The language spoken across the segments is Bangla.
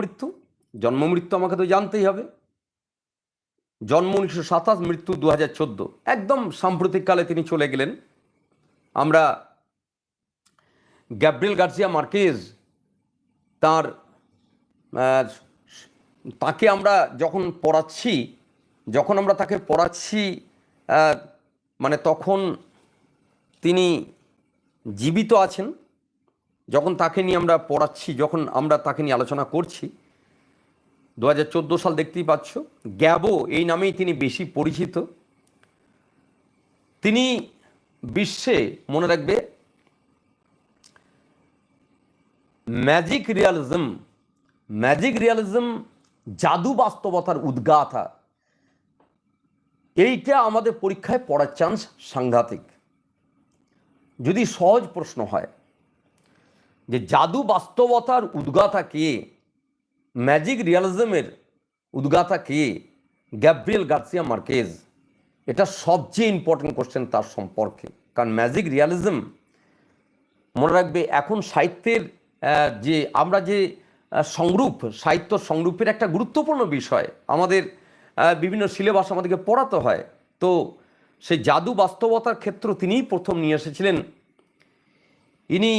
মৃত্যু জন্ম মৃত্যু আমাকে তো জানতেই হবে। জন্ম উনিশশো সাতাশ, মৃত্যু দু হাজার চোদ্দ। একদম সাম্প্রতিককালে তিনি চলে গেলেন। আমরা গ্যাব্রিল গার্সিয়া মার্কেজ তার তাকে আমরা যখন পড়াচ্ছি, যখন আমরা তাকে পড়াচ্ছি মানে তখন তিনি জীবিত আছেন। যখন তাকে নিয়ে আমরা পড়াচ্ছি, যখন আমরা তাকে নিয়ে আলোচনা করছি, দু হাজার চোদ্দ সাল দেখতেই পাচ্ছ, গ্যাবো এই নামেই তিনি বেশি পরিচিত। তিনি বিশ্বে, মনে রাখবে ম্যাজিক রিয়ালিজম ম্যাজিক রিয়ালিজম জাদু বাস্তবতার উদ্গাথা এইটা আমাদের পরীক্ষায় পড়ার চান্স সাংঘাতিক। যদি সহজ প্রশ্ন হয় যে জাদু বাস্তবতার উদ্গাতা কে? ম্যাজিক রিয়ালিজমের উদ্গাতা কে? Gabriel Garcia Marquez. এটা সবচেয়ে ইম্পর্টেন্ট কোশ্চেন তার সম্পর্কে। কারণ ম্যাজিক রিয়ালিজম মনে রাখবে, এখন সাহিত্যের যে আমরা যে সংরূপ, সাহিত্য সংরূপের একটা গুরুত্বপূর্ণ বিষয়, আমাদের বিভিন্ন সিলেবাস আমাদেরকে পড়াতে হয়। তো সেই জাদু বাস্তবতার ক্ষেত্র তিনিই প্রথম নিয়ে এসেছিলেন। ইনি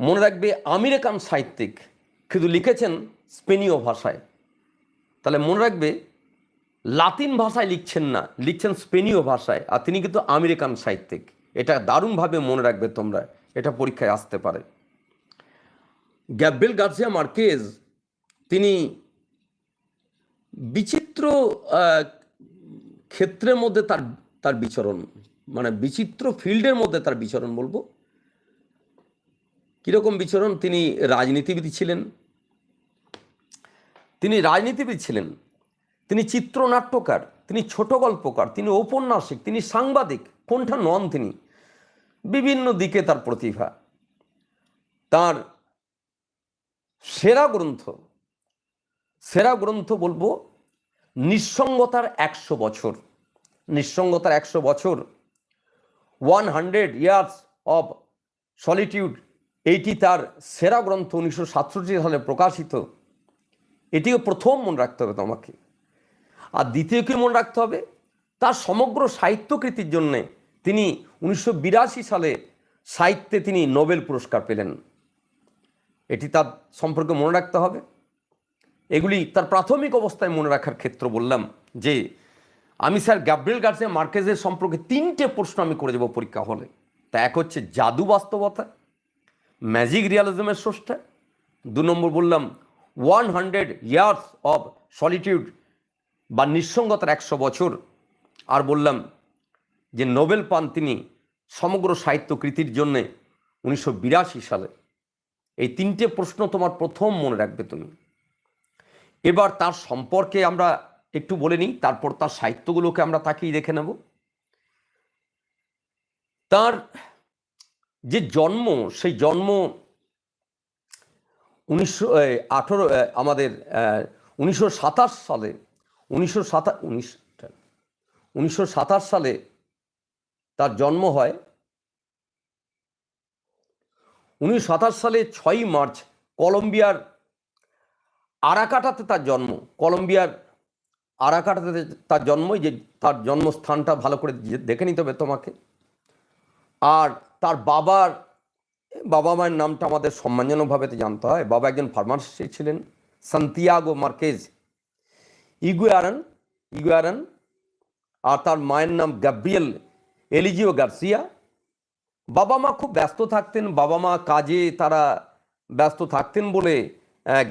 মনে রাখবে আমেরিকান সাহিত্যিক। কিন্তু লিখেছেন স্পেনীয় ভাষায়। তাহলে মনে রাখবে লাতিন ভাষায় লিখছেন না, লিখছেন স্পেনীয় ভাষায়। আর তিনি কিন্তু আমেরিকান সাহিত্যিক। এটা দারুণভাবে মনে রাখবে তোমরা, এটা পরীক্ষায় আসতে পারে। গ্যাব্রিয়েল গার্সিয়া মার্কেজ, তিনি বিচিত্র ক্ষেত্রের মধ্যে তার তার বিচরণ মানে বিচিত্র ফিল্ডের মধ্যে তার বিচরণ বলব। কীরকম বিচরণ? তিনি রাজনীতিবিদ ছিলেন। তিনি রাজনীতিবিদ ছিলেন। তিনি চিত্রনাট্যকার, তিনি ছোট গল্পকার, তিনি ঔপন্যাসিক, তিনি সাংবাদিক, কোনটা নন তিনি? বিভিন্ন দিকে তার প্রতিভা। তার সেরা গ্রন্থ সেরা গ্রন্থ বলব, নিঃসঙ্গতার একশো বছর। নিঃসঙ্গতার একশো বছর। One hundred years of solitude. এইটি তার সেরা গ্রন্থ উনিশশো সাতষট্টি সালে প্রকাশিত। এটিও প্রথম মনে রাখতে হবে তোমাকে। আর দ্বিতীয় কি মনে রাখতে হবে? তার সমগ্র সাহিত্যকৃতির জন্যে তিনি উনিশশো বিরাশি সালে সাহিত্যে তিনি নোবেল পুরস্কার পেলেন। এটি তার সম্পর্কে মনে রাখতে হবে। এগুলি তার প্রাথমিক অবস্থায় মনে রাখার ক্ষেত্র বললাম যে, আমি স্যার গ্যাব্রিয়েল গার্সিয়া মার্কেজের সম্পর্কে তিনটে প্রশ্ন আমি করে দেবো পরীক্ষা হলে। তা এক হচ্ছে জাদু বাস্তবতা ম্যাজিক রিয়ালিজমের স্রষ্টা। দু নম্বর বললাম, one hundred years of solitude বা নিঃসঙ্গতার একশো বছর। আর বললাম যে নোবেল পান তিনি সমগ্র সাহিত্য কৃতির জন্যে উনিশশো বিরাশি সালে। এই তিনটে প্রশ্ন তোমার প্রথম মনে রাখবে তুমি। এবার তার সম্পর্কে আমরা একটু বলে নিই, তারপর তার সাহিত্যগুলোকে আমরা তাকেই দেখে নেব। তার যে জন্ম, সেই জন্ম উনিশশো আঠেরো আমাদের উনিশশো সাতাশ সালে, উনিশশো সাতা, উনিশ, উনিশশো সাতাশ সালে তার জন্ম হয়। উনিশশো সাতাশ সালে ছয়ই মার্চ কলম্বিয়ার আরাকাটাতে তার জন্ম। কলম্বিয়ার আরাকাটাতে তার জন্মই যে তার জন্মস্থানটা ভালো করে দেখে নিতে হবে তোমাকে। আর তার বাবার, বাবা মায়ের নামটা আমাদের সম্মানজনকভাবে জানতে হয়। বাবা একজন ফার্মাসিস্ট ছিলেন, সান্তিয়াগো মার্কেজ। ইগুয়ারান ইগুয়ারান, আর তার মায়ের নাম গ্যাব্রিয়েল এলিজিও গার্সিয়া। বাবা মা খুব ব্যস্ত থাকতেন, বাবা মা কাজে তারা ব্যস্ত থাকতেন বলে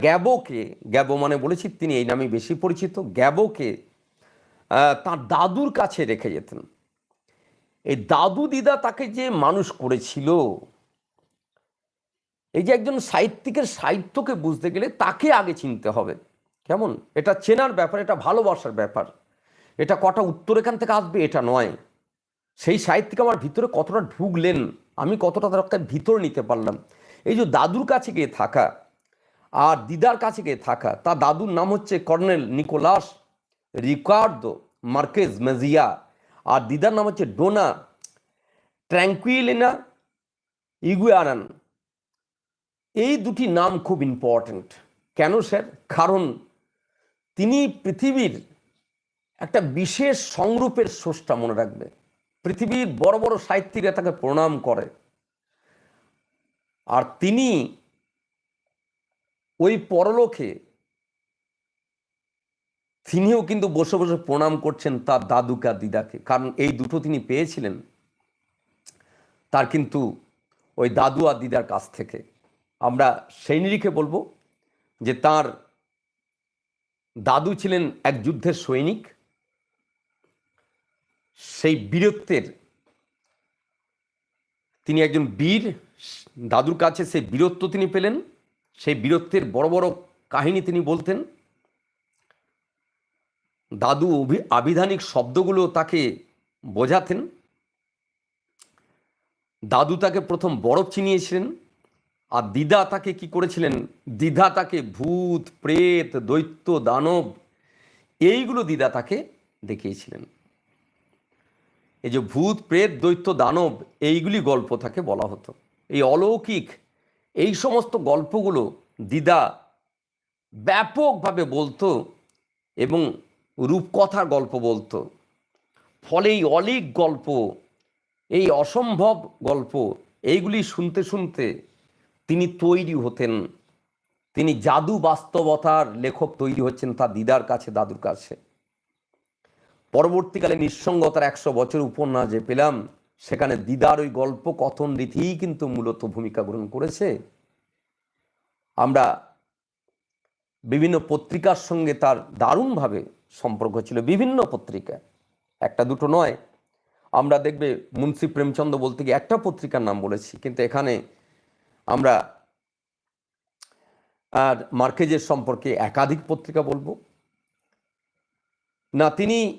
গ্যাবোকে, গ্যাবো মানে বলেছি তিনি, এই নামে বেশি পরিচিত, গ্যাবোকে তার দাদুর কাছে রেখে যেতেন। এই দাদু দিদা তাকে যে মানুষ করেছিল, এই যে একজন সাহিত্যিকের সাহিত্যকে বুঝতে গেলে তাকে আগে চিনতে হবে। কেমন? এটা চেনার ব্যাপার, এটা ভালোবাসার ব্যাপার। এটা কটা উত্তর এখান থেকে আসবে এটা নয়। সেই সাহিত্যিক আমার ভিতরে কতটা ঢুকলেন, আমি কতটা তার একটা ভিতর নিতে পারলাম। এই যে দাদুর কাছে গিয়ে থাকা আর দিদার কাছে গিয়ে থাকা, তার দাদুর নাম হচ্ছে colonel Nicolas Ricardo Marquez Mejia. আর দিদার নাম হচ্ছে ডোনা। ট্র্যাঙ্কুইলিনা ইগুয়ারান এই দুটি নাম খুব ইম্পর্ট্যান্ট কেন স্যার? কারণ তিনি পৃথিবীর একটা বিশেষ সংরূপের স্রষ্টা মনে রাখবে। পৃথিবীর বড় বড় সাহিত্যিকরা তাকে প্রণাম করে। আর তিনি ওই পরলোকে তিনিও কিন্তু বসে বসে প্রণাম করছেন তার দাদুকে আর দিদাকে। কারণ এই দুটো তিনি পেয়েছিলেন, তার কিন্তু ওই দাদু আর দিদার কাছ থেকে। আমরা সেই নিরিখে বলব যে তার দাদু ছিলেন এক যুদ্ধের সৈনিক। সেই বীরত্বের তিনি একজন বীর, দাদুর কাছে সেই বীরত্ব তিনি পেলেন। সেই বীরত্বের বড় বড় কাহিনী তিনি বলতেন। দাদু অভি, আবিধানিক শব্দগুলো তাকে বোঝাতেন। দাদু তাকে প্রথম বরফ চিনিয়েছিলেন, আর দিদা তাকে কি করেছিলেন? দিদা তাকে ভূত, প্রেত, দৈত্য, দানব, এইগুলো দিদা তাকে দেখিয়েছিলেন। এই যে ভূত, প্রেত, দৈত্য, দানব, এইগুলি গল্প তাকে বলা হতো। এই অলৌকিক এই সমস্ত গল্পগুলো দিদা ব্যাপকভাবে বলতো এবং রূপকথার গল্প বলতো। ফলে এই অলিক গল্প, এই অসম্ভব গল্প, এইগুলি শুনতে শুনতে তিনি তৈরি হতেন। তিনি জাদু বাস্তবতার লেখক তৈরি হচ্ছেন তার দিদার কাছে, দাদুর কাছে। পরবর্তীকালে নিঃসঙ্গতার একশো বছর উপন্যাস যে পেলাম, সেখানে দিদার ওই গল্প কথন রীতিই কিন্তু মূলত ভূমিকা গ্রহণ করেছে। আমরা বিভিন্ন পত্রিকার সঙ্গে তার দারুণভাবে সম্পর্ক ছিল বিভিন্ন পত্রিকা একটা দুটো নয়। আমরা দেখবে মুন্সি প্রেমচন্দ্র বলতে গিয়ে একটা পত্রিকার নাম বলেছি, কিন্তু এখানে আমরা আর মার্কেজের সম্পর্কে একাধিক পত্রিকা বলব। না, তিনি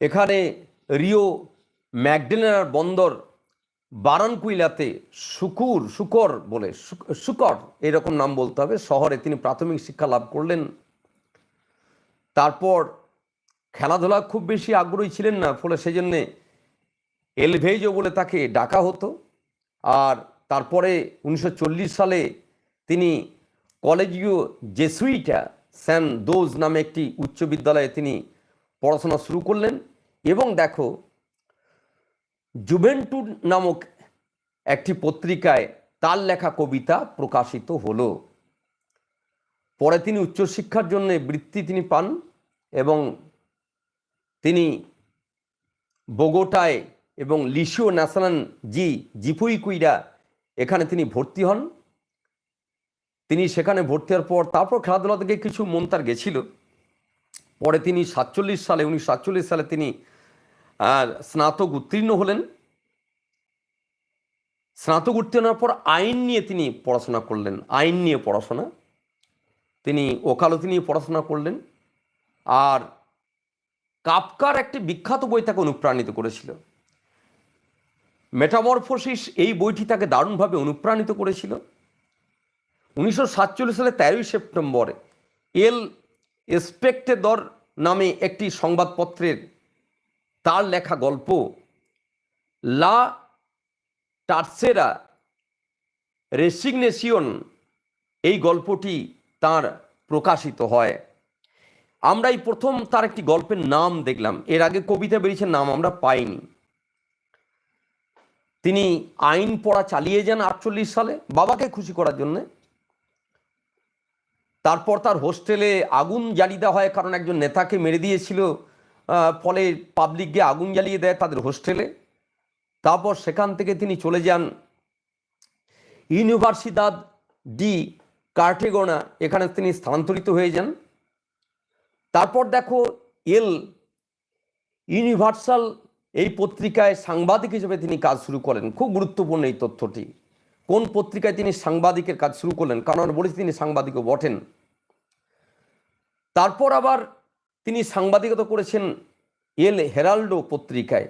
এখানে রিও ম্যাকডেনার বন্দর বারানকুইলাতে শুকুর, শুকর বলে, শুক- শুকর এরকম নাম বলতে হবে। শহরে তিনি প্রাথমিক শিক্ষা লাভ করলেন। তারপর খেলাধুলা খুব বেশি আগ্রহী ছিলেন না, ফলে সেই জন্যে এলভেজও বলে তাকে ডাকা হতো। আর তারপরে উনিশশো চল্লিশ সালে তিনি কলেজীয় জেসুইটা, স্যান দোজ নামে একটি উচ্চ বিদ্যালয়ে তিনি পড়াশোনা শুরু করলেন এবং দেখো, জুভেন্টুড নামক একটি পত্রিকায় তার লেখা কবিতা প্রকাশিত হলো। পরে তিনি উচ্চশিক্ষার জন্য বৃত্তি তিনি পান এবং তিনি বোগোটায় এবং লিশিও ন্যাশনাল জি জিপুই কুইরা এখানে তিনি ভর্তি হন। তিনি সেখানে ভর্তি হওয়ার পর তারপর খেলাধুলা থেকে কিছু মন তার গেছিল। পরে তিনি সাতচল্লিশ সালে, উনিশশো সাতচল্লিশ সালে তিনি স্নাতক উত্তীর্ণ হলেন। স্নাতক উত্তীর্ণ হওয়ার পর আইন নিয়ে তিনি পড়াশোনা করলেন। আইন নিয়ে পড়াশোনা। তিনি ওকালতি নিয়ে পড়াশোনা করলেন আর কাপকার একটি বিখ্যাত বই তাকে অনুপ্রাণিত করেছিল। মেটামরফোসিস এই বইটি তাকে দারুণভাবে অনুপ্রাণিত করেছিল। উনিশশো সাতচল্লিশ সালে তেরোই সেপ্টেম্বর এল এসপেক্টেদর নামে একটি সংবাদপত্রের তার লেখা গল্প, লা টার্সেরা রেসিগনেশিয়ন, এই গল্পটি তার প্রকাশিত হয়। আমরা এই প্রথম তার একটি গল্পের নাম দেখলাম। এর আগে কবিতা বেরিয়েছে, নাম আমরা পাইনি। তিনি আইন পড়া চালিয়ে যান আটচল্লিশ সালে বাবাকে খুশি করার জন্যে। তারপর তার হোস্টেলে আগুন জ্বালিয়ে দেওয়া হয়, কারণ একজন নেতাকে মেরে দিয়েছিল ফলে পাবলিক গিয়ে আগুন জ্বালিয়ে দেয় তাদের হোস্টেলে। তারপর সেখান থেকে তিনি চলে যান ইউনিভার্সিদাদ ডি কার্টেগোনা এখানে তিনি স্থানান্তরিত হয়ে যান। তারপর দেখো, এল ইউনিভার্সাল এই পত্রিকায় সাংবাদিক হিসেবে তিনি কাজ শুরু করেন। খুব গুরুত্বপূর্ণ এই তথ্যটি। কোন পত্রিকায় তিনি সাংবাদিকের কাজ শুরু করলেন? কারণ বলেছি তিনি সাংবাদিকও বটেন। তারপর আবার তিনি সাংবাদিকতা করেছেন এল হেরাল্ডো পত্রিকায়।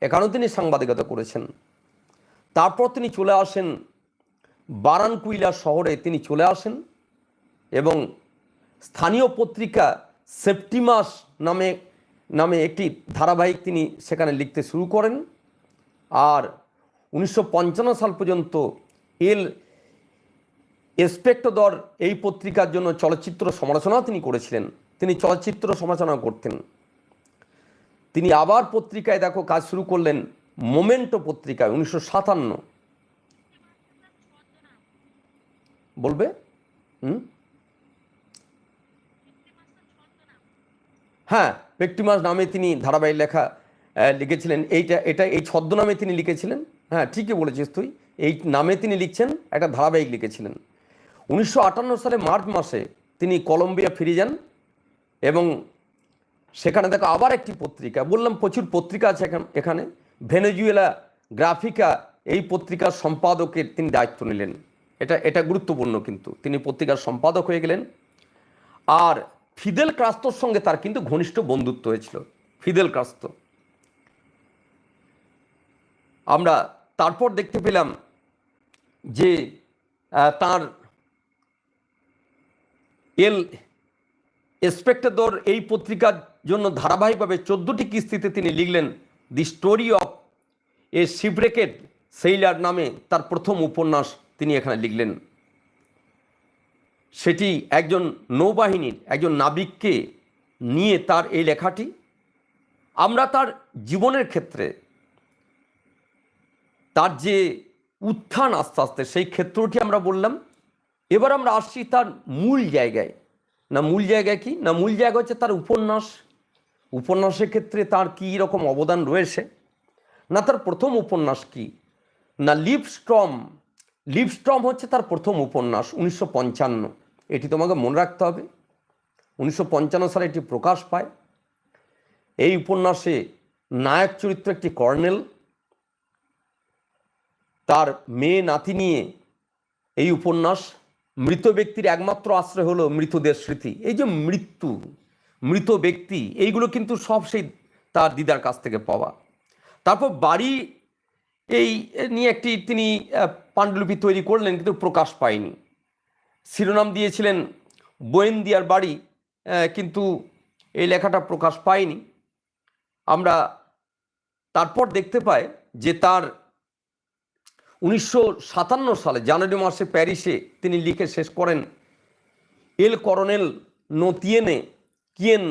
এখানেও তিনি সাংবাদিকতা করেছেন। তারপর তিনি চলে আসেন বারানকুইলা শহরে তিনি চলে আসেন এবং স্থানীয় পত্রিকা সেপ্টিমাস নামে নামে একটি ধারাবাহিক তিনি সেখানে লিখতে শুরু করেন। আর উনিশশো পঞ্চান্ন সাল পর্যন্ত এল এসপেক্টদর এই পত্রিকার জন্য চলচ্চিত্র সমালোচনাও তিনি করেছিলেন। তিনি চলচ্চিত্র সমালোচনা করতেন। তিনি আবার পত্রিকায় দেখো কাজ শুরু করলেন, মোমেন্টো পত্রিকায়, উনিশশো সাতান্ন। বলবে? হুম? হ্যাঁ পেক্টিমাস নামে তিনি ধারাবাহিক লেখা লিখেছিলেন। এইটা, এটা, এই ছদ্মনামে তিনি লিখেছিলেন। হ্যাঁ ঠিকই বলেছিস তুই। এই নামে তিনি লিখছেন, একটা ধারাবাহিক লিখেছিলেন। উনিশশো আটান্ন সালে মার্চ মাসে তিনি কলম্বিয়া ফিরে যান এবং সেখানে দেখো আবার একটি পত্রিকা, বললাম প্রচুর পত্রিকা আছে এখান- এখানে। ভেনেজুয়েলা গ্রাফিকা, এই পত্রিকার সম্পাদকের তিনি দায়িত্ব নিলেন। এটা এটা গুরুত্বপূর্ণ কিন্তু। তিনি পত্রিকার সম্পাদক হয়ে গেলেন। আর ফিদেল ক্রাস্তর সঙ্গে তার কিন্তু ঘনিষ্ঠ বন্ধুত্ব হয়েছিল, ফিদেল ক্রাস্ত। আমরা তারপর দেখতে পেলাম যে তার এল এসপেক্টাদর এই পত্রিকার জন্য ধারাবাহিকভাবে চোদ্দোটি কিস্তিতে তিনি লিখলেন the story of a shipwrecked sailor নামে তার প্রথম উপন্যাস তিনি এখানে লিখলেন, সেটি একজন নৌবাহিনীর, একজন নাবিককে নিয়ে তার এই লেখাটি, আমরা তার জীবনের ক্ষেত্রে, তার যে উত্থান আস্তে আস্তে, সেই ক্ষেত্রটি আমরা বললাম। এবার আমরা আসছি তার মূল জায়গায়। না, মূল জায়গায় কি? না, মূল জায়গা হচ্ছে তার উপন্যাস। উপন্যাসের ক্ষেত্রে তার কী রকম অবদান রয়েছে? না, তার প্রথম উপন্যাস কি? না লিপস্ট্রম লিপস্ট্রম হচ্ছে তার প্রথম উপন্যাস, উনিশশো পঞ্চান্ন। এটি তোমাকে মনে রাখতে হবে। উনিশশো পঞ্চান্ন সালে এটি প্রকাশ পায়। এই উপন্যাসে নায়ক চরিত্র একটি কর্নেল। তার মেয়ে নাতি নিয়ে এই উপন্যাস মৃত ব্যক্তির একমাত্র আশ্রয় হলো মৃতদের স্মৃতি। এই যে মৃত্যু, মৃত ব্যক্তি, এইগুলো কিন্তু সব সেই তার দিদার কাছ থেকে পাওয়া। তারপর বাড়ি এই নিয়ে একটি তিনি পাণ্ডুলিপি তৈরি করলেন কিন্তু প্রকাশ পায়নি। শিরোনাম দিয়েছিলেন বোয়েন্দিয়ার বাড়ি কিন্তু এই লেখাটা প্রকাশ পায়নি। আমরা তারপর দেখতে পাই যে তার উনিশশো সাতান্ন সালে জানুয়ারি মাসে প্যারিসে তিনি লিখে শেষ করেন, এল করনেল নোতিয়েনে কিয়েন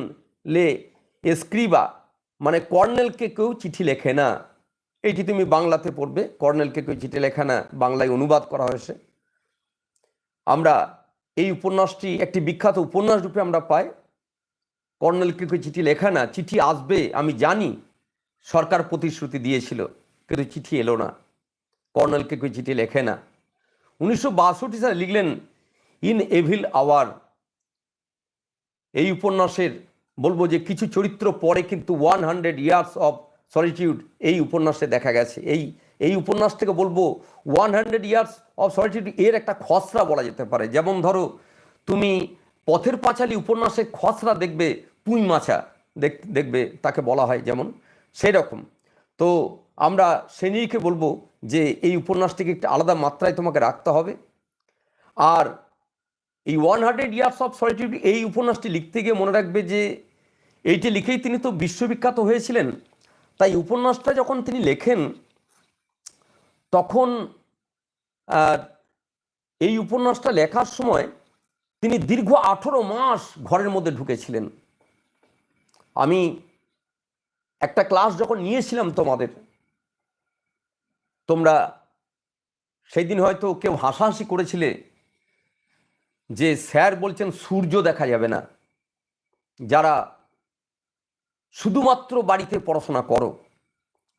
লে এসক্রিবা। মানে কর্নেলকে কেউ চিঠি লেখে না। এইটি তুমি বাংলাতে পড়বে। কর্নেলকে চিঠি লেখে না বাংলায় অনুবাদ করা হয়েছে। আমরা এই উপন্যাসটি একটি বিখ্যাত উপন্যাস রূপে আমরা পাই। কর্নেলকে চিঠি লেখা না চিঠি আসবে, আমি জানি, সরকার প্রতিশ্রুতি দিয়েছিল, কিন্তু চিঠি এলো না। কর্নেলকে কেউ চিঠি লেখে না উনিশশো বাষট্টি সালে লিখলেন, ইন এভিল আওয়ার এই উপন্যাসের বলব যে কিছু চরিত্র পরে কিন্তু one hundred years of solitude এই উপন্যাসে দেখা গেছে। এই এই উপন্যাস থেকে বলব one hundred years of solitude এর একটা খসড়া বলা যেতে পারে। যেমন ধরো, তুমি পথের পাঁচালী উপন্যাসে খসড়া দেখবে, পুঁই মাছা দেখ, দেখবে, তাকে বলা হয় যেমন সেই রকম তো আমরা সেনিকে বলব যে, এই উপন্যাসটিকে একটা আলাদা মাত্রায় তোমাকে রাখতে হবে। আর এই one hundred years of solitude এই উপন্যাসটি লিখতে গিয়ে মনে রাখবে যে, এইটি লিখেই তিনি তো বিশ্ববিখ্যাত হয়েছিলেন। তাই উপন্যাসটা যখন তিনি লেখেন, তখন এই উপন্যাসটা লেখার সময় তিনি দীর্ঘ আঠেরো মাস ঘরের মধ্যে ঢুকেছিলেন। আমি একটা ক্লাস যখন নিয়েছিলাম তোমাদের, তোমরা সেই দিন হয়তো কেউ হাসাহাসি করেছিলে যে স্যার বলছেন সূর্য দেখা যাবে না। যারা শুধুমাত্র বাড়িতে পড়াশোনা করো।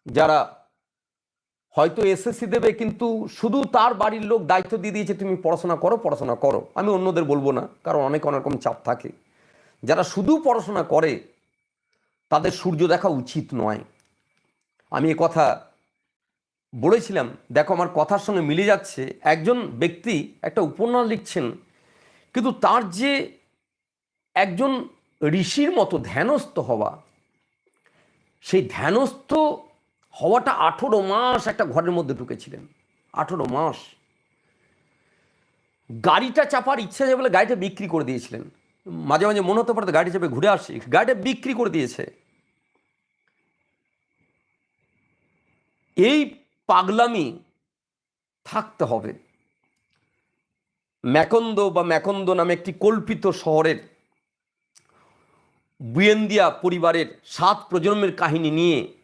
যারা হয়তো এসএসসি দেবে, কিন্তু শুধু তার বাড়ির লোক দায়িত্ব দিয়ে দিয়েছে, তুমি পড়াশোনা করো পড়াশোনা করো। আমি অন্যদের বলব না, কারণ অনেক অনেক রকম চাপ থাকে। যারা শুধু পড়াশোনা করে, তাদের সূর্য দেখা উচিত নয়। আমি এ কথা বলেছিলাম, দেখো আমার কথার সঙ্গে মিলে যাচ্ছে। একজন ব্যক্তি একটা উপন্যাস লিখছেন, কিন্তু তার যে একজন ঋষির মতো ধ্যানস্থ হওয়া সেই ধ্যানস্থ হওয়াটা আঠেরো মাস একটা ঘরের মধ্যে ঢুকেছিলেন। আঠেরো মাস। গাড়িটা চাপার ইচ্ছা আছে বলে গাড়িটা বিক্রি করে দিয়েছিলেন। মাঝে মাঝে মনে হতে পারে গাড়ি চাপে ঘুরে আসি। গাড়িটা বিক্রি করে দিয়েছে। এই পাগলামি থাকতে হবে। ম্যাকন্দ বা ম্যাকন্দ নামে একটি কল্পিত শহরের বুয়েন্দিয়া পরিবারের সাত প্রজন্মের কাহিনী নিয়ে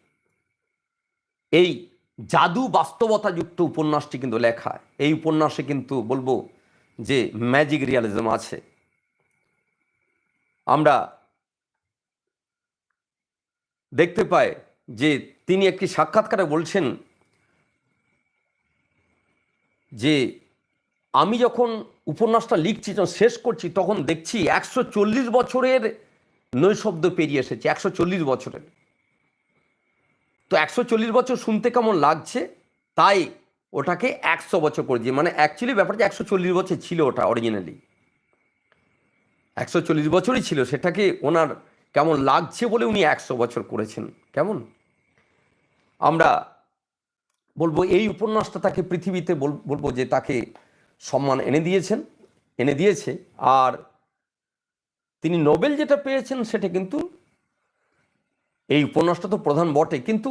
এই জাদু বাস্তবতাযুক্ত উপন্যাসটি কিন্তু লেখা। এই উপন্যাসে কিন্তু বলব যে ম্যাজিক রিয়ালিজম আছে। আমরা দেখতে পাই যে তিনি একটি সাক্ষাৎকারে বলছেন যে, আমি যখন উপন্যাসটা লিখছি, যখন শেষ করছি, তখন দেখছি একশো চল্লিশ বছরের নৈশব্দ পেরিয়ে এসেছে, একশো চল্লিশ বছরের। তো একশো চল্লিশ বছর শুনতে কেমন লাগছে? তাই ওটাকে একশো বছর করে দিয়ে মানে অ্যাকচুয়ালি ব্যাপারটা একশো চল্লিশ বছর ছিল ওটা অরিজিনালি একশো চল্লিশ বছরই ছিল, সেটাকে ওনার কেমন লাগছে বলে উনি একশো বছর করেছেন, কেমন? আমরা বলব, এই উপন্যাসটা তাকে পৃথিবীতে বল- বলব যে তাকে সম্মান এনে দিয়েছেন, এনে দিয়েছে, আর তিনি নোবেল যেটা পেয়েছেন সেটা কিন্তু এই উপন্যাসটা তো প্রধান বটে। কিন্তু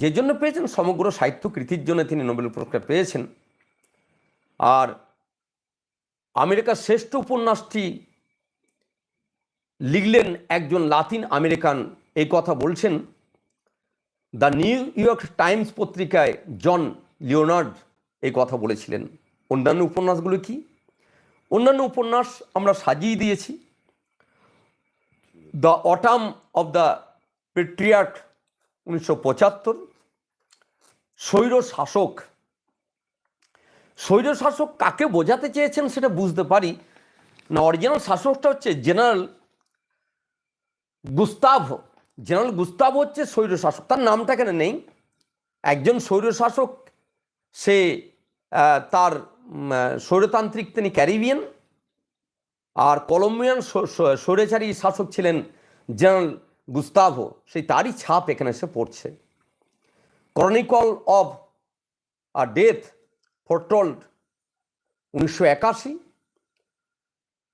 যে জন্য পেয়েছেন, সমগ্র সাহিত্য কৃতির জন্য তিনি নোবেল পুরস্কার পেয়েছেন। আর আমেরিকার শ্রেষ্ঠ উপন্যাসটি লিখলেন একজন লাতিন আমেরিকান, এই কথা বলছেন, দ্য নিউ ইয়র্ক টাইমস পত্রিকায় জন লিওনার্ড এই কথা বলেছিলেন। অন্যান্য উপন্যাসগুলো কি? অন্যান্য উপন্যাস আমরা সাজিয়ে দিয়েছি। The autumn of the patriarch উনিশশো পঁচাত্তর। স্বৈর শাসক। স্বৈর শাসক কাকে বোঝাতে চেয়েছেন সেটা বুঝতে পারি। না অরিজিনাল শাসকটা হচ্ছে জেনারেল গুস্তাভ। জেনারেল গুস্তাভ হচ্ছে স্বৈর শাসক। তার নামটা কেন নেই। একজন স্বৈর শাসক, সে তার স্বৈরতান্ত্রিক তিনি ক্যারিবিয়ান। আর কলম্বিয়ান স্ব- স্ব- স্বৈরাচারী শাসক ছিলেন জেনারেল গুস্তাভো। সেই তারই ছাপ এখানে এসে পড়ছে। Chronicle of a death foretold উনিশশো একাশি।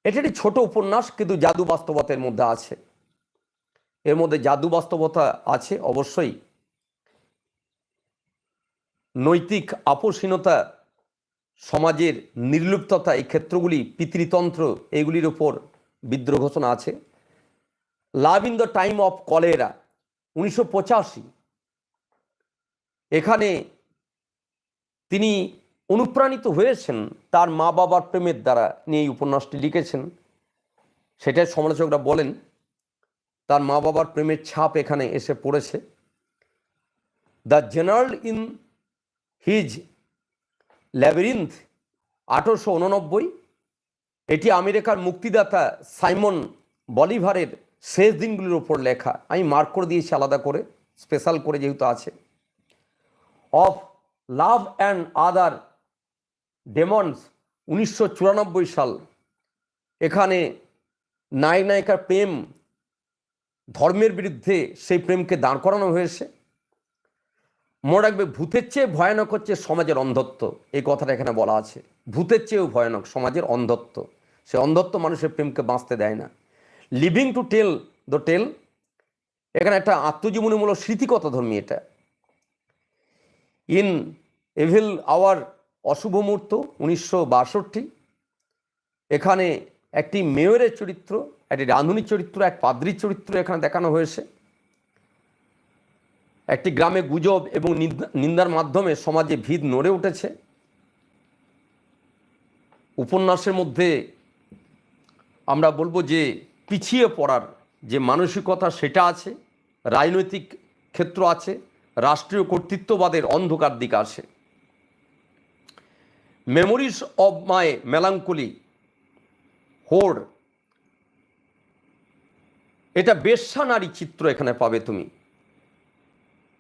এটি একটি ছোট উপন্যাস, কিন্তু জাদু বাস্তবতার মধ্যে আছে। এর মধ্যে জাদু বাস্তবতা আছে অবশ্যই। নৈতিক আপোষহীনতা সমাজের নির্লুপ্ততা এই ক্ষেত্রগুলি পিতৃতন্ত্র এইগুলির ওপর বিদ্রোহ ঘোষণা আছে। Love in the time of cholera উনিশশো পঁচাশি। এখানে তিনি অনুপ্রাণিত হয়েছেন তার মা বাবার প্রেমের দ্বারা। নিয়ে এই উপন্যাসটি লিখেছেন। সেটাই সমালোচকরা বলেন, তার মা বাবার প্রেমের ছাপ এখানে এসে পড়েছে। The general in his labyrinth আঠেরোশো উননব্বই। এটি আমেরিকার মুক্তিদাতা সাইমন বলিভারের শেষ দিনগুলির ওপর লেখা। আমি মার্ক করে দিয়েছি আলাদা করে স্পেশাল করে যেহেতু আছে। Of love and other demons উনিশশো চুরানব্বই সাল। এখানে নায়ক নায়িকার প্রেম, ধর্মের বিরুদ্ধে সেই প্রেমকে দাঁড় করানো হয়েছে। মনে রাখবে, ভূতের চেয়ে ভয়ানক হচ্ছে সমাজের অন্ধত্ব। এই কথাটা এখানে বলা আছে। ভূতের চেয়েও ভয়ানক সমাজের অন্ধত্ব। সে অন্ধত্ব মানুষের প্রেমকে বাঁচতে দেয় না। Living to tell the tale এখানে একটা আত্মজীবনীমূলক স্মৃতিকথা ধর্মী এটা। ইন এভিল আওয়ার অশুভ মুহূর্ত, উনিশশো বাষট্টি, এখানে একটি মেয়রের চরিত্র, একটি রাঁধুনির চরিত্র, এক পাদ্রির চরিত্র এখানে দেখানো হয়েছে। একটি গ্রামে গুজব এবং নিন্দা- নিন্দার মাধ্যমে সমাজে ভিত নড়ে উঠেছে। উপন্যাসের মধ্যে আমরা বলব যে পিছিয়ে পড়ার যে মানসিকতা সেটা আছে, রাজনৈতিক ক্ষেত্র আছে, রাষ্ট্রীয় কর্তৃত্ববাদের অন্ধকার দিক আছে। মেমোরিজ অব মাই মেলাঙ্কলি হোড এটা বেশ্যা নারী চিত্র এখানে পাবে তুমি।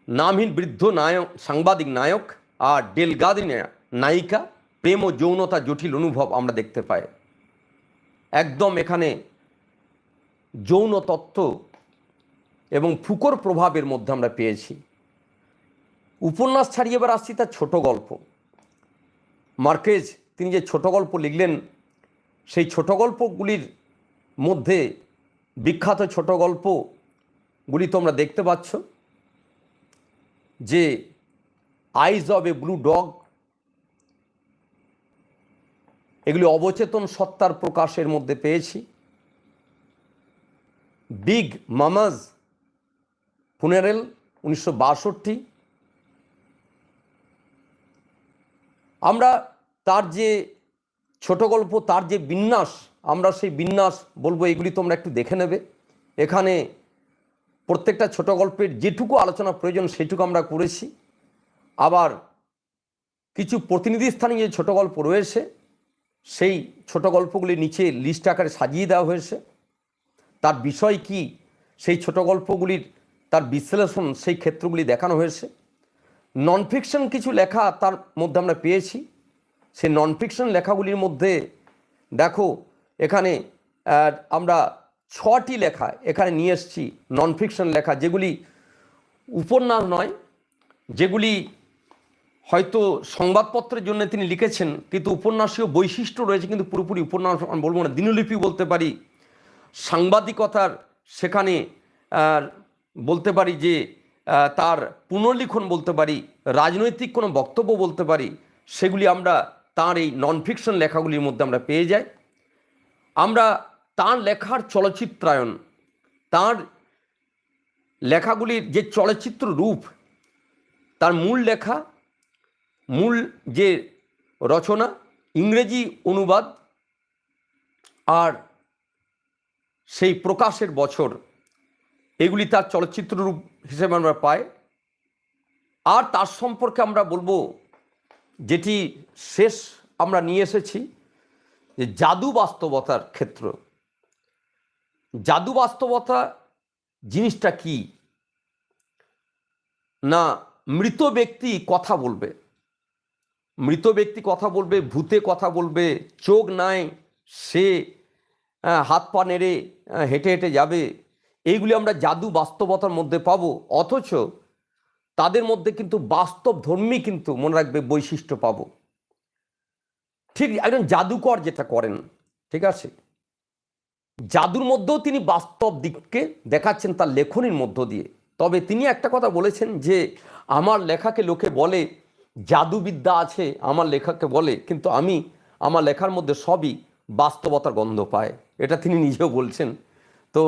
নামহীন বৃদ্ধ নায়ক সাংবাদিক নায়ক আর ডেলগাদিনা নায়িকা প্রেম ও যৌনতা জটিল অনুভব আমরা দেখতে পাই একদম এখানে যৌন তত্ত্ব এবং ফুকর প্রভাবের মধ্যে আমরা পেয়েছি উপন্যাস ছাড়িয়ে এবার আসছি তার ছোট গল্প মার্কেজ তিনি যে ছোট গল্প লিখলেন সেই ছোট গল্পগুলির মধ্যে বিখ্যাত ছোট গল্পগুলি তোমরা দেখতে পাচ্ছ। যে eyes of a blue dog এগুলি অবচেতন সত্তার প্রকাশের মধ্যে পেয়েছি। বিগ মামাজ ফুনেরেল উনিশশো বাষট্টি। আমরা তার যে ছোট গল্প, তার যে বিন্যাস, আমরা সেই বিন্যাস বলব, এগুলি তোমরা একটু দেখে নেবে। এখানে প্রত্যেকটা ছোট গল্পের যেটুকু আলোচনা প্রয়োজন সেটুকু আমরা করেছি। আবার কিছু প্রতিনিধি স্থানে যে ছোট গল্প রয়েছে, সেই ছোট গল্পগুলি নিচে লিস্ট আকারে সাজিয়ে দেওয়া হয়েছে। তার বিষয় কি, সেই ছোট গল্পগুলির তার বিশ্লেষণ, সেই ক্ষেত্রগুলি দেখানো হয়েছে। নন ফিকশন কিছু লেখা তার মধ্যে আমরা পেয়েছি। সেই নন ফিকশন লেখাগুলির মধ্যে দেখো, এখানে আমরা ছটি লেখা, এখানে নিয়ে এসেছি নন ফিকশন লেখা, যেগুলি উপন্যাস নয়, যেগুলি হয়তো সংবাদপত্রের জন্য তিনি লিখেছেন, কিন্তু উপন্যাসীয় বৈশিষ্ট্য রয়েছে, কিন্তু পুরোপুরি উপন্যাস বলব না, দিনলিপি বলতে পারি, সাংবাদিকতার সেখানে বলতে পারি যে তার পুনর্লিখন বলতে পারি, রাজনৈতিক কোনো বক্তব্য বলতে পারি, সেগুলি আমরা, তার এই নন ফিকশন লেখাগুলির মধ্যে আমরা পেয়ে যাই। আমরা তার লেখার চলচ্চিত্রায়ন, তার লেখাগুলির যে চলচ্চিত্র রূপ, তার মূল লেখা, মূল যে রচনা, ইংরেজি অনুবাদ আর সেই প্রকাশের বছর, এগুলি তার চলচ্চিত্র রূপ হিসেবে আমরা পাই। আর তার সম্পর্কে আমরা বলব, যেটি শেষ আমরা নিয়ে এসেছি, যে জাদু বাস্তবতার ক্ষেত্র। জাদু বাস্তবতা জিনিসটা কি? না, মৃত ব্যক্তি কথা বলবে। মৃত ব্যক্তি কথা বলবে, ভূতে কথা বলবে, চোখ নাই, সে হাত পা নেড়ে হেঁটে হেঁটে যাবে। এইগুলি আমরা জাদু বাস্তবতার মধ্যে পাব। অথচ তাদের মধ্যে কিন্তু বাস্তব ধর্মী কিন্তু মনে রাখবে বৈশিষ্ট্য পাবো। ঠিক একজন জাদুকর যেটা করেন, ঠিক আছে? জাদুর মধ্যেও তিনি বাস্তব দিককে দেখাচ্ছেন তার লেখনীর মধ্য দিয়ে। তবে তিনি একটা কথা বলেছেন যে, আমার লেখাকে লোকে বলে, জাদুবিদ্যা আছে, আমার লেখাকে বলে, কিন্তু আমি আমার লেখার মধ্যে সবই বাস্তবতার গন্ধ পায়। এটা তিনি নিজেও বলছেন। তো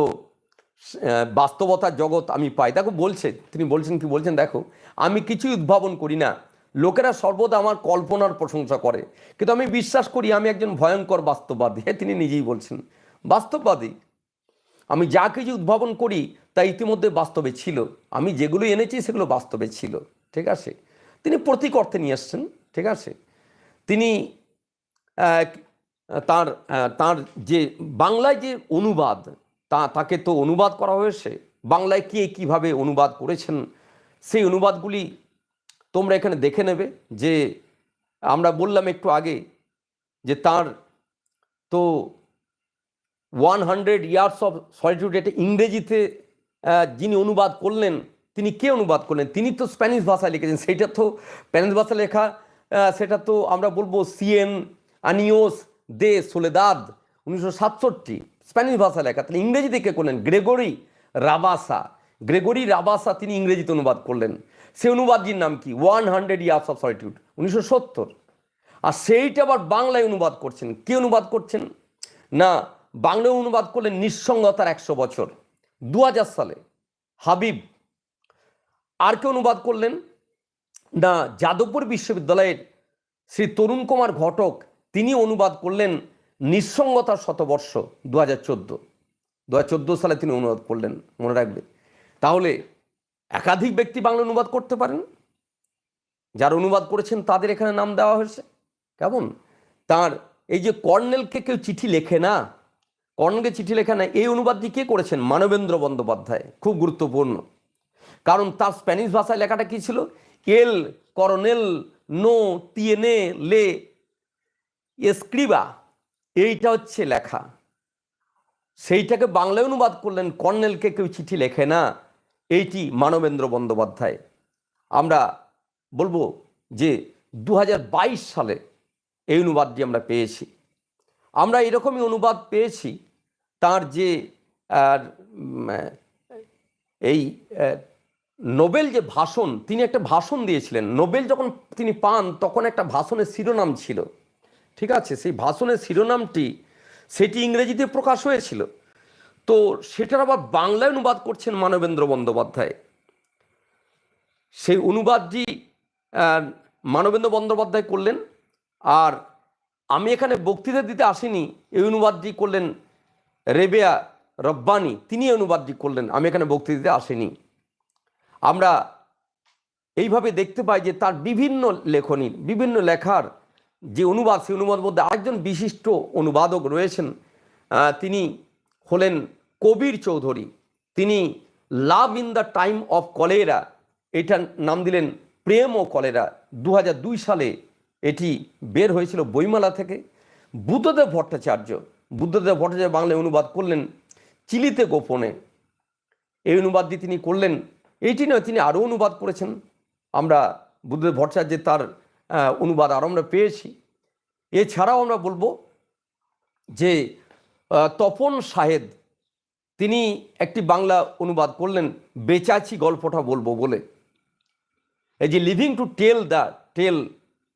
বাস্তবতার জগৎ আমি পাই। দেখো, বলছে, তিনি বলছেন, কি বলছেন, দেখো, আমি কিছুই উদ্ভাবন করি না। লোকেরা সর্বদা আমার কল্পনার প্রশংসা করে। কিন্তু আমি বিশ্বাস করি, আমি একজন ভয়ঙ্কর বাস্তববাদী। হ্যাঁ তিনি নিজেই বলছেন। বাস্তববাদী। আমি যা কিছু উদ্ভাবন করি, তা ইতিমধ্যে বাস্তবে ছিল। আমি যেগুলো এনেছি, সেগুলো বাস্তবে ছিল। ঠিক আছে? তিনি প্রতীক অর্থে নিয়ে এসছেন ঠিক আছে? তিনি তার তার যে বাংলায় যে অনুবাদ, তা, তাকে তো অনুবাদ করা হয়েছে। বাংলায় কে কীভাবে অনুবাদ করেছেন, সেই অনুবাদগুলি তোমরা এখানে দেখে নেবে যে আমরা বললাম একটু আগে যে তার তো one hundred years of solitude এটা ইংরেজিতে যিনি অনুবাদ করলেন, তিনি কে অনুবাদ করলেন? তিনি তো স্প্যানিশ ভাষায় লিখেছেন। সেটা তো স্প্যানিশ ভাষা লেখা সেটা তো আমরা বলব সিএন আনিওস দে সোলেদাদ, উনিশশো সাতষট্টি। স্প্যানিশ ভাষা লেখা। তাহলে ইংরেজিতে কে করলেন? গ্রেগরি রাবাসা। গ্রেগরি রাবাসা তিনি ইংরেজিতে অনুবাদ করলেন। সেই অনুবাদটির নাম কি? One hundred years of solitude উনিশশো সত্তর। আর সেইটা আবার বাংলায় অনুবাদ করছেন। কে অনুবাদ করছেন? না বাংলায় অনুবাদ করলেন নিঃসঙ্গতার একশো বছর। দু হাজার সালে হাবিব আর কে অনুবাদ করলেন না, যাদবপুর বিশ্ববিদ্যালয়ের শ্রী তরুণ কুমার ঘটক, তিনি অনুবাদ করলেন নিঃসঙ্গতার শতবর্ষ দু হাজার চোদ্দ। দু হাজার চোদ্দ সালে তিনি অনুবাদ করলেন, মনে রাখবে। তাহলে একাধিক ব্যক্তি বাংলা অনুবাদ করতে পারেন। যারা অনুবাদ করেছেন তাদের এখানে নাম দেওয়া হয়েছে। কেমন? তার এই যে কর্নেলকে কেউ চিঠি লেখে না কর্নেলকে চিঠি লেখে না এই অনুবাদটি কে করেছেন? মানবেন্দ্র বন্দ্যোপাধ্যায়। খুব গুরুত্বপূর্ণ। কারণ তার স্প্যানিশ ভাষায় লেখাটা কি ছিল? এল করনেল নো তিয়েনে লে এসক্রিবা। এইটা হচ্ছে লেখা। সেইটাকে বাংলায় অনুবাদ করলেন কর্নেলকে কেউ চিঠি লেখে না। এইটি মানবেন্দ্র বন্দ্যোপাধ্যায়। আমরা বলব যে দু হাজার বাইশ সালে এই অনুবাদটি আমরা পেয়েছি। আমরা এরকমই অনুবাদ পেয়েছি তার যে আর, এই নোবেল যে ভাষণ তিনি একটা ভাষণ দিয়েছিলেন। নোবেল যখন তিনি পান তখন একটা ভাষণের শিরোনাম ছিল। ঠিক আছে? সেই ভাষণের শিরোনামটি সেটি ইংরেজিতে প্রকাশ হয়েছিল। তো সেটার আবার বাংলায় অনুবাদ করছেন মানবেন্দ্র বন্দ্যোপাধ্যায়। সেই অনুবাদটি মানবেন্দ্র বন্দ্যোপাধ্যায় করলেন। আর আমি এখানে বক্তৃতা দিতে আসিনি এই অনুবাদটি করলেন রেবেয়া রব্বানি তিনি অনুবাদটি করলেন। আমি এখানে বক্তৃতা দিতে আসিনি। আমরা এইভাবে দেখতে পাই যে তার বিভিন্ন লেখনীর, বিভিন্ন লেখার যে অনুবাদ, সেই অনুবাদ মধ্যে আরেকজন বিশিষ্ট অনুবাদক রয়েছেন তিনি হলেন কবির চৌধুরী। তিনি love in the time of cholera, এটার নাম দিলেন প্রেম ও কলেরা। দু হাজার দুই সালে এটি বের হয়েছিল বইমেলা থেকে। বুদ্ধদেব ভট্টাচার্য বুদ্ধদেব ভট্টাচার্য বাংলায় অনুবাদ করলেন, চিলিতে গোপনে। এই অনুবাদটি তিনি করলেন। এইটি নয়, তিনি আরও অনুবাদ করেছেন। আমরা বুদ্ধদেব ভট্টাচার্যের তার অনুবাদ আরও আমরা পেয়েছি। এছাড়াও আমরা বলব যে তপন শাহেদ তিনি একটি বাংলা অনুবাদ করলেন বেচাছি গল্পটা বলব বলে। এই যে living to tell the tell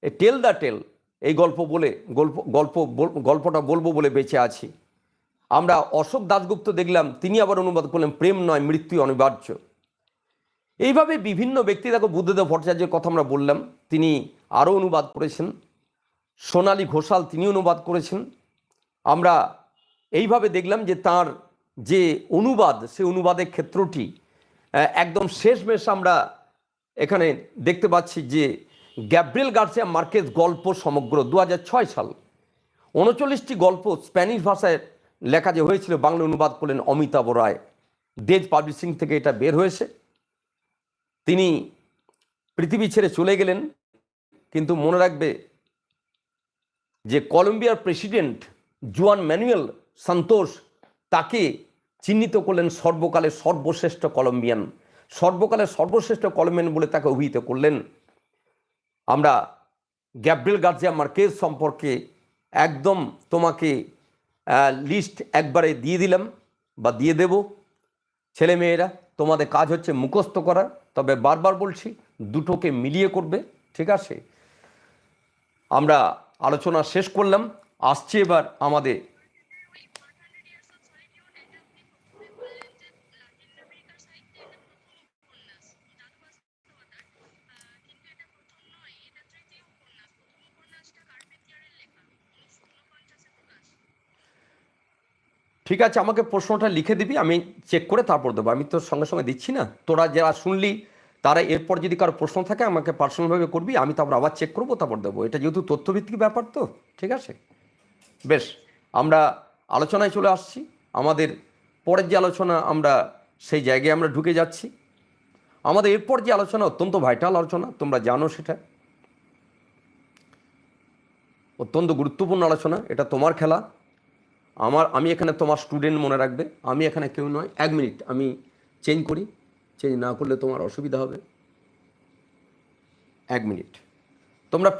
a tell the tell এই গল্প বলে, গল্প গল্প গল্পটা বলব বলে বেঁচে আছি। আমরা অশোক দাশগুপ্ত দেখলাম, তিনি আবার অনুবাদ করলেন, প্রেম নয়, মৃত্যু অনিবার্য। এইভাবে বিভিন্ন ব্যক্তি, দেখো বুদ্ধদেব ভট্টাচার্যের কথা আমরা বললাম, তিনি আরও অনুবাদ করেছেন। সোনালী ঘোষাল তিনি অনুবাদ করেছেন। আমরা এইভাবে দেখলাম যে তার যে অনুবাদ, সে অনুবাদের ক্ষেত্রটি একদম শেষমেশ আমরা এখানে দেখতে পাচ্ছি যে গ্যাব্রিয়েল গার্সিয়া মার্কেজ গল্প সমগ্র দু হাজার ছয় সাল। উনচল্লিশটি গল্প স্প্যানিশ ভাষায় লেখা যে হয়েছিল বাংলা অনুবাদ করলেন অমিতাভ রায়। দেজ পাবলিশিং থেকে এটা বের হয়েছে। তিনি পৃথিবী ছেড়ে চলে গেলেন, কিন্তু মনে রাখবে যে কলম্বিয়ার প্রেসিডেন্ট জুয়ান ম্যানুয়েল সন্তোষ তাকে চিহ্নিত করলেন সর্বকালের সর্বশ্রেষ্ঠ কলম্বিয়ান। সর্বকালের সর্বশ্রেষ্ঠ কলম্বিয়ান বলে তাকে অভিহিত করলেন আমরা গ্যাব্রিয়েল গার্জিয়া মার্কেজ সম্পর্কে একদম তোমাকে লিস্ট একবারে দিয়ে দিলাম বা দিয়ে দেব। ছেলে মেয়েরা, তোমাদের কাজ হচ্ছে মুখস্থ করা, তবে বারবার বলছি দুটোকে মিলিয়ে করবে, ঠিক আছে? আমরা আলোচনা শেষ করলাম। আসছে এবার আমাদের ঠিক আছে, আমাকে প্রশ্নটা লিখে দিবি, আমি চেক করে তারপর দেবো। আমি তো সঙ্গে সঙ্গে দিচ্ছি না? তোরা যারা শুনলি, তারা এরপর যদি কারও প্রশ্ন থাকে, আমাকে পার্সোনালভাবে করবি, আমি তারপর আবার চেক করব, তারপর দেবো। এটা যেহেতু তথ্যভিত্তিক ব্যাপার তো, ঠিক আছে? বেশ, আমরা আলোচনায় চলে আসছি। আমাদের পরের যে আলোচনা, আমরা সেই জায়গায় আমরা ঢুকে যাচ্ছি। আমাদের এরপর যে আলোচনা, অত্যন্ত ভাইটাল আলোচনা, তোমরা জানো সেটা। অত্যন্ত গুরুত্বপূর্ণ আলোচনা, এটা তোমার খেলা। আমার, আমি এখানে তোমার স্টুডেন্ট মনে রাখবে। আমি এখানে কেউ নয়। এক মিনিট আমি চেঞ্জ করি। চেঞ্জ না করলে তোমার অসুবিধা হবে। এক মিনিট তোমরা